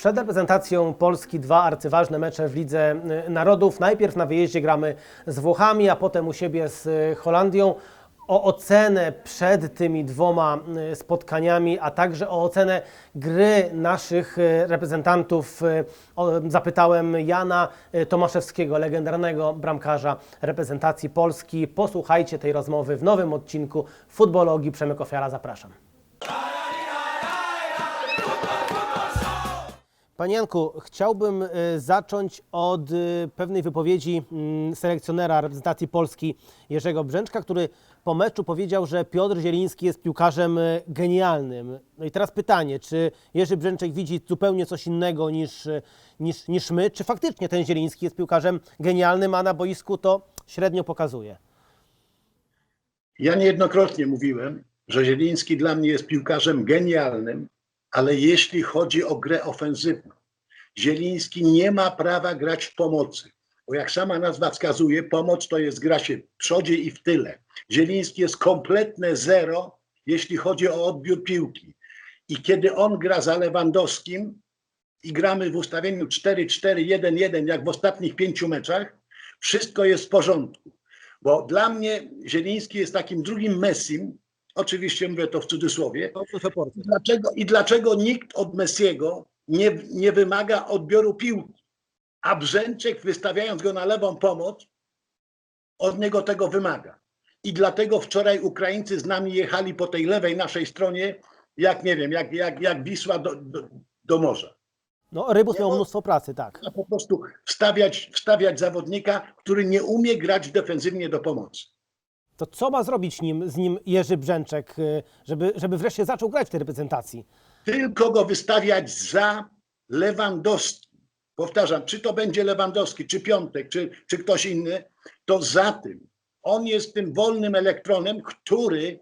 Przed reprezentacją Polski dwa arcyważne mecze w Lidze y, Narodów. Najpierw na wyjeździe gramy z Włochami, a potem u siebie z y, Holandią. O ocenę przed tymi dwoma y, spotkaniami, a także o ocenę gry naszych reprezentantów zapytałem Jana Tomaszewskiego, legendarnego bramkarza reprezentacji Polski. Posłuchajcie tej rozmowy w nowym odcinku Futbologii. Przemek Ofiara, zapraszam. Panie Janku, chciałbym y, zacząć od y, pewnej wypowiedzi mm, selekcjonera reprezentacji Polski Jerzego Brzęczka, który po meczu powiedział, że Piotr Zieliński jest piłkarzem y, genialnym. No i teraz pytanie, czy Jerzy Brzęczek widzi zupełnie coś innego niż, niż, niż my? Czy faktycznie ten Zieliński jest piłkarzem genialnym, a na boisku to średnio pokazuje? Ja niejednokrotnie mówiłem, że Zieliński dla mnie jest piłkarzem genialnym, ale jeśli chodzi o grę ofensywną, Zieliński nie ma prawa grać w pomocy. Bo jak sama nazwa wskazuje, pomoc to jest gra się w przodzie i w tyle. Zieliński jest kompletne zero, jeśli chodzi o odbiór piłki. I kiedy on gra za Lewandowskim i gramy w ustawieniu 4-4-1-1, jak w ostatnich pięciu meczach, wszystko jest w porządku. Bo dla mnie Zieliński jest takim drugim Messim, oczywiście mówię to w cudzysłowie, i dlaczego, i dlaczego nikt od Messiego nie, nie wymaga odbioru piłki, a Brzęczek wystawiając go na lewą pomoc, od niego tego wymaga. I dlatego wczoraj Ukraińcy z nami jechali po tej lewej naszej stronie, jak nie wiem, jak, jak, jak Wisła do, do, do morza. No, Rybus miał mnóstwo pracy, tak. A po prostu wstawiać, wstawiać zawodnika, który nie umie grać defensywnie do pomocy. To co ma zrobić nim, z nim Jerzy Brzęczek, y, żeby, żeby wreszcie zaczął grać w tej reprezentacji? tylko go wystawiać za Lewandowski. Powtarzam, czy to będzie Lewandowski, czy Piątek, czy, czy ktoś inny, to za tym. On jest tym wolnym elektronem, który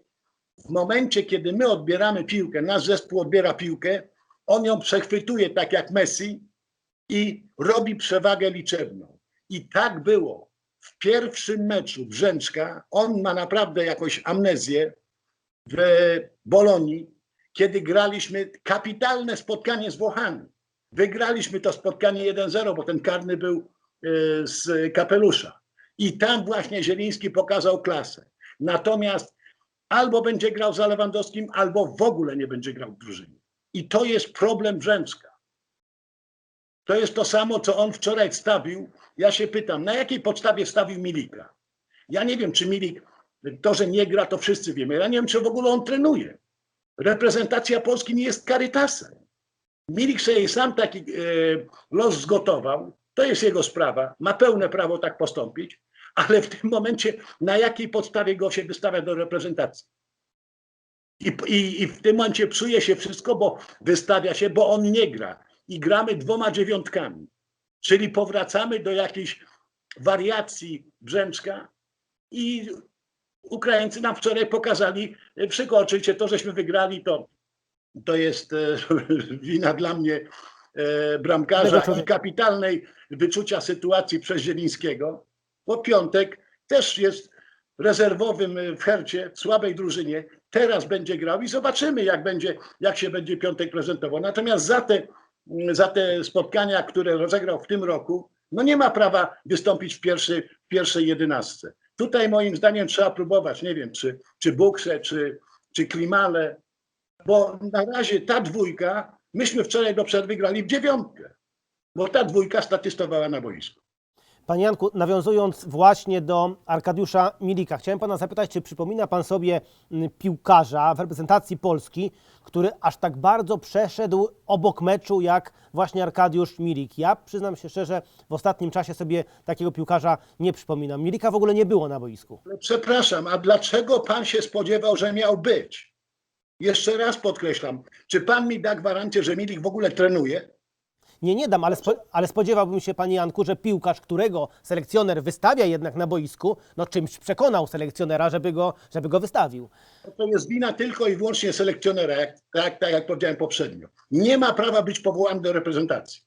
w momencie, kiedy my odbieramy piłkę, nasz zespół odbiera piłkę, on ją przechwytuje tak jak Messi i robi przewagę liczebną. I tak było w pierwszym meczu Brzęczka. On ma naprawdę jakąś amnezję w Bolonii, kiedy graliśmy kapitalne spotkanie z Włochami. Wygraliśmy to spotkanie 1-0, bo ten karny był e, z kapelusza. I tam właśnie Zieliński pokazał klasę. Natomiast albo będzie grał za Lewandowskim, albo w ogóle nie będzie grał w drużynie. I to jest problem Brzęcka. To jest to samo, co on wczoraj stawił. Ja się pytam, na jakiej podstawie stawił Milika? Ja nie wiem, czy Milik, to, że nie gra, to wszyscy wiemy. Ja nie wiem, czy w ogóle on trenuje. Reprezentacja Polski nie jest karytasem. Milik sobie sam taki e, los zgotował. To jest jego sprawa. Ma pełne prawo tak postąpić, ale w tym momencie na jakiej podstawie go się wystawia do reprezentacji? I, i, I w tym momencie psuje się wszystko, bo wystawia się, bo on nie gra. I gramy dwoma dziewiątkami. Czyli powracamy do jakiejś wariacji Brzęczka i Ukraińcy nam wczoraj pokazali e, przykład. Oczywiście to, żeśmy wygrali, to, to jest e, wina dla mnie e, bramkarza i kapitalnej wyczucia sytuacji przez Zielińskiego, bo Piątek też jest rezerwowym w Hercie, w słabej drużynie. Teraz będzie grał i zobaczymy, jak, będzie, jak się będzie Piątek prezentował. Natomiast za te, za te spotkania, które rozegrał w tym roku, no nie ma prawa wystąpić w, pierwszy, w pierwszej jedenastce. Tutaj moim zdaniem trzeba próbować, nie wiem, czy, czy Buksę, czy, czy Klimale, bo na razie ta dwójka, myśmy wczoraj do przerwy grali w dziewiątkę, bo ta dwójka statystowała na boisku. Panie Janku, nawiązując właśnie do Arkadiusza Milika, chciałem pana zapytać, czy przypomina pan sobie mm, piłkarza w reprezentacji Polski, który aż tak bardzo przeszedł obok meczu jak właśnie Arkadiusz Milik? Ja przyznam się szczerze, w ostatnim czasie sobie takiego piłkarza nie przypominam. Milika w ogóle nie było na boisku. Przepraszam, a dlaczego pan się spodziewał, że miał być? Jeszcze raz podkreślam, czy pan mi da gwarancję, że Milik w ogóle trenuje? Nie, nie dam, ale, spo, ale spodziewałbym się, panie Janku, że piłkarz, którego selekcjoner wystawia jednak na boisku, no czymś przekonał selekcjonera, żeby go, żeby go wystawił. To jest wina tylko i wyłącznie selekcjonera, jak, tak, tak jak powiedziałem poprzednio. Nie ma prawa być powołany do reprezentacji.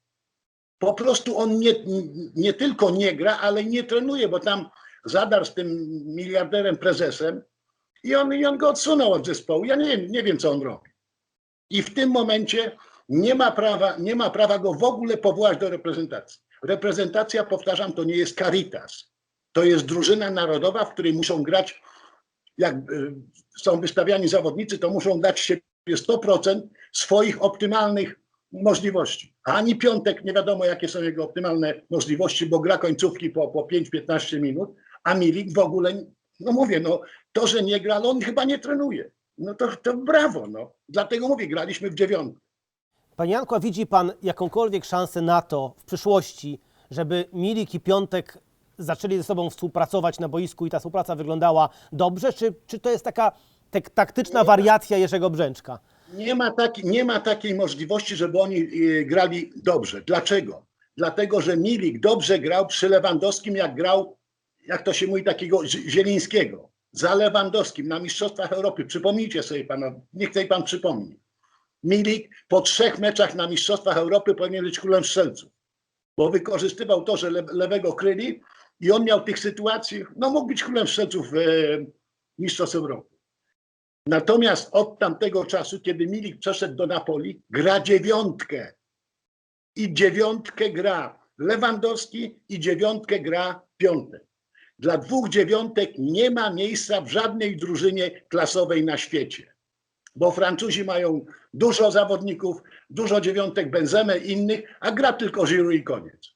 Po prostu on nie, nie tylko nie gra, ale nie trenuje, bo tam zadarł z tym miliarderem prezesem i on, i on go odsunął od zespołu. Ja nie, wiem- nie wiem, co on robi. I w tym momencie nie ma prawa, nie ma prawa go w ogóle powołać do reprezentacji. Reprezentacja, powtarzam, to nie jest Caritas. To jest drużyna narodowa, w której muszą grać, jak y, są wystawiani zawodnicy, to muszą dać się 100% swoich optymalnych możliwości. Ani piątek nie wiadomo, jakie są jego optymalne możliwości, bo gra końcówki po, po 5-15 minut, a Milik w ogóle, no mówię, no to, że nie gra, ale on chyba nie trenuje. No to, to brawo, no. Dlatego mówię, graliśmy w dziewiątkę. Panie Janku, a widzi Pan jakąkolwiek szansę na to w przyszłości, żeby Milik i Piątek zaczęli ze sobą współpracować na boisku i ta współpraca wyglądała dobrze, czy, czy to jest taka tak, taktyczna wariacja Jerzego Brzęczka? Nie ma, taki, nie ma takiej możliwości, żeby oni y, grali dobrze. Dlaczego? Dlatego, że Milik dobrze grał przy Lewandowskim, jak grał, jak to się mówi, takiego Zi- Zielińskiego. Za Lewandowskim na Mistrzostwach Europy. Przypomnijcie sobie pana, niech tej pan przypomni. Milik po trzech meczach na Mistrzostwach Europy powinien być królem strzelców. Bo wykorzystywał to, że le, lewego kryli i on miał tych sytuacji, no mógł być królem strzelców e, Mistrzostw Europy. Natomiast od tamtego czasu, kiedy Milik przeszedł do Napoli, gra dziewiątkę. I dziewiątkę gra Lewandowski i dziewiątkę gra piątek. Dla dwóch dziewiątek nie ma miejsca w żadnej drużynie klasowej na świecie. Bo Francuzi mają dużo zawodników, dużo dziewiątek Benzemę i innych, a gra tylko Giroud i koniec.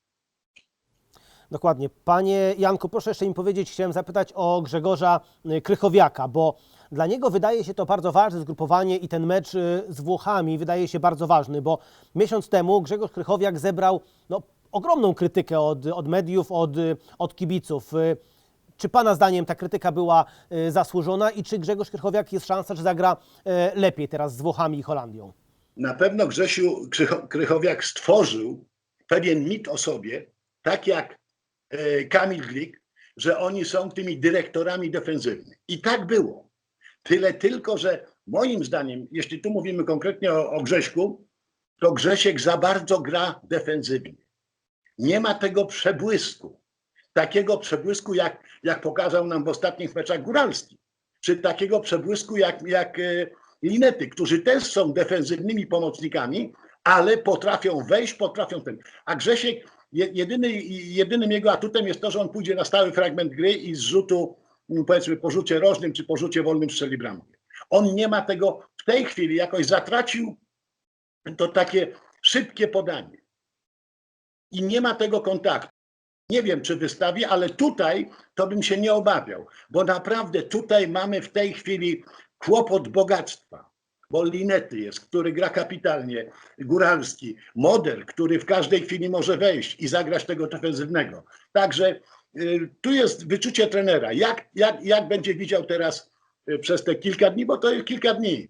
Dokładnie. Panie Janku, proszę jeszcze mi powiedzieć, chciałem zapytać o Grzegorza y, Krychowiaka, bo dla niego wydaje się to bardzo ważne zgrupowanie i ten mecz y, z Włochami wydaje się bardzo ważny, bo miesiąc temu Grzegorz Krychowiak zebrał no, ogromną krytykę od, od mediów, od, y, od kibiców. Y, Czy Pana zdaniem ta krytyka była y, zasłużona i czy Grzegorz Krychowiak jest szansa, że zagra y, lepiej teraz z Włochami i Holandią? Na pewno Grzesiu Krycho- Krychowiak stworzył pewien mit o sobie, tak jak e, Kamil Glik, że oni są tymi dyrektorami defensywnymi. I tak było. Tyle tylko, że moim zdaniem, jeśli tu mówimy konkretnie o, o Grześku, to Grzesiek za bardzo gra defensywnie. Nie ma tego przebłysku. Takiego przebłysku, jak, jak pokazał nam w ostatnich meczach Góralski. Czy takiego przebłysku, jak, jak e, Linety, którzy też są defensywnymi pomocnikami, ale potrafią wejść, potrafią ten. A Grzesiek, je- jedyny, jedynym jego atutem jest to, że on pójdzie na stały fragment gry i z rzutu, mm, powiedzmy, po rzucie rożnym czy po rzucie wolnym strzeli bramkę. On nie ma tego, w tej chwili jakoś zatracił to takie szybkie podanie. I nie ma tego kontaktu. Nie wiem, czy wystawi, ale tutaj to bym się nie obawiał, bo naprawdę tutaj mamy w tej chwili kłopot bogactwa. Bo Linety jest, który gra kapitalnie, Góralski, Moder, który w każdej chwili może wejść i zagrać tego defensywnego. Także y, tu jest wyczucie trenera. Jak, jak, jak będzie widział teraz y, przez te kilka dni, bo to jest kilka dni,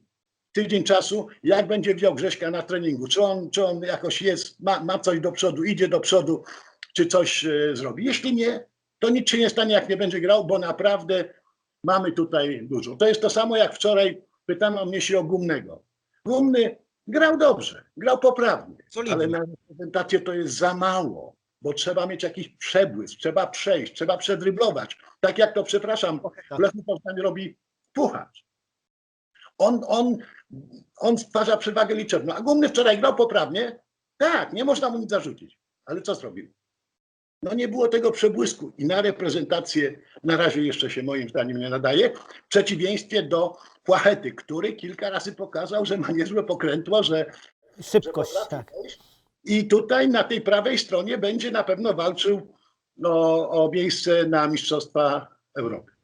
tydzień czasu, jak będzie widział Grześka na treningu, czy on, czy on jakoś jest, ma, ma coś do przodu, idzie do przodu, czy coś e, zrobi. Jeśli nie, to nic się nie stanie, jak nie będzie grał, bo naprawdę mamy tutaj dużo. To jest to samo, jak wczoraj pytano mnie się o Gumnego. Gumny grał dobrze, grał poprawnie, Solidnie. ale na reprezentację to jest za mało, bo trzeba mieć jakiś przebłysk, trzeba przejść, trzeba przedryblować. Tak jak to, przepraszam, w Lechu Poznań robi Puchacz. On, on, on stwarza przewagę liczebną. A Gumny wczoraj grał poprawnie? Tak, nie można mu nic zarzucić. Ale co zrobił? No nie było tego przebłysku i na reprezentację na razie jeszcze się moim zdaniem nie nadaje. W przeciwieństwie do Płachety, który kilka razy pokazał, że ma niezłe pokrętło, że, że Szybkość, potrafi tak. I tutaj na tej prawej stronie będzie na pewno walczył no, o miejsce na Mistrzostwa Europy.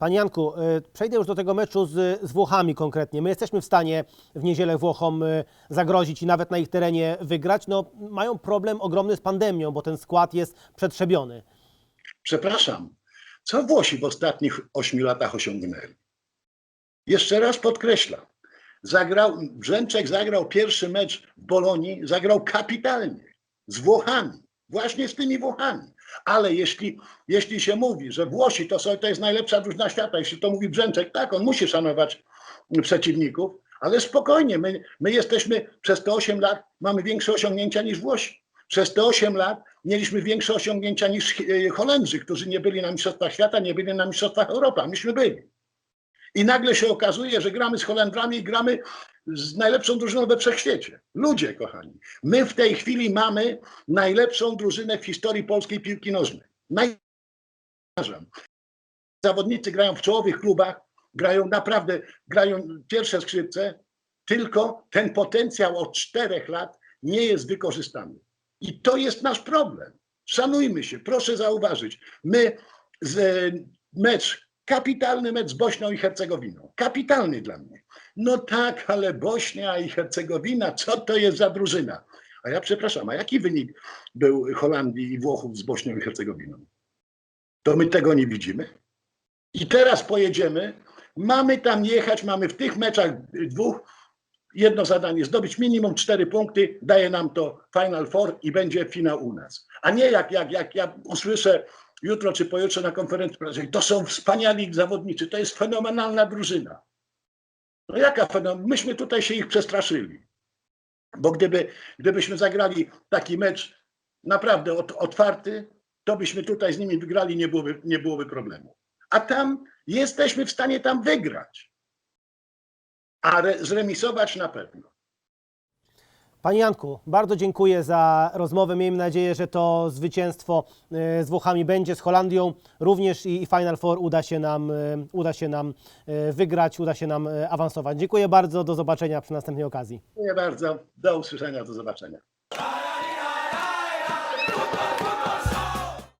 Panie Janku, y, przejdę już do tego meczu z, z Włochami konkretnie. My jesteśmy w stanie w niedzielę Włochom y, zagrozić i nawet na ich terenie wygrać. No, mają problem ogromny z pandemią, bo ten skład jest przetrzebiony. Przepraszam, co Włosi w ostatnich ośmiu latach osiągnęli? Jeszcze raz podkreślam. Zagrał, Brzęczek zagrał pierwszy mecz w Bolonii, zagrał kapitalnie z Włochami, właśnie z tymi Włochami. Ale jeśli, jeśli się mówi, że Włosi to, są, to jest najlepsza drużyna świata, jeśli to mówi Brzęczek, tak, on musi szanować przeciwników, ale spokojnie, my, my jesteśmy przez te 8 lat, mamy większe osiągnięcia niż Włosi. Przez te 8 lat mieliśmy większe osiągnięcia niż e, Holendrzy, którzy nie byli na Mistrzostwach Świata, nie byli na Mistrzostwach Europy, a myśmy byli. I nagle się okazuje, że gramy z Holendrami i gramy z najlepszą drużyną we wszechświecie. Ludzie, kochani. My w tej chwili mamy najlepszą drużynę w historii polskiej piłki nożnej. Naj... Zawodnicy grają w czołowych klubach, grają naprawdę, grają pierwsze skrzypce, tylko ten potencjał od czterech lat nie jest wykorzystany. I to jest nasz problem. Szanujmy się, proszę zauważyć. My z, e, mecz, kapitalny mecz z Bośnią i Hercegowiną. Kapitalny dla mnie. No tak, ale Bośnia i Hercegowina, co to jest za drużyna? A ja przepraszam, a jaki wynik był Holandii i Włochów z Bośnią i Hercegowiną? To my tego nie widzimy. I teraz pojedziemy, mamy tam jechać, mamy w tych meczach dwóch jedno zadanie, zdobyć minimum cztery punkty, daje nam to Final Four i będzie finał u nas. A nie jak, jak, jak ja usłyszę jutro czy pojutrze na konferencji prasowej, to są wspaniali zawodnicy, to jest fenomenalna drużyna. No jaka fenomenalna? Myśmy tutaj się ich przestraszyli. Bo gdyby, gdybyśmy zagrali taki mecz naprawdę ot, otwarty, to byśmy tutaj z nimi wygrali, nie byłoby, nie byłoby problemu. A tam jesteśmy w stanie tam wygrać. A re, zremisować na pewno. Panie Janku, bardzo dziękuję za rozmowę. Miejmy nadzieję, że to zwycięstwo e, z Włochami będzie, z Holandią również i Final Four uda się nam, e, uda się nam e, wygrać, uda się nam awansować. Dziękuję bardzo, do zobaczenia przy następnej okazji. Dziękuję bardzo. Do usłyszenia, do zobaczenia.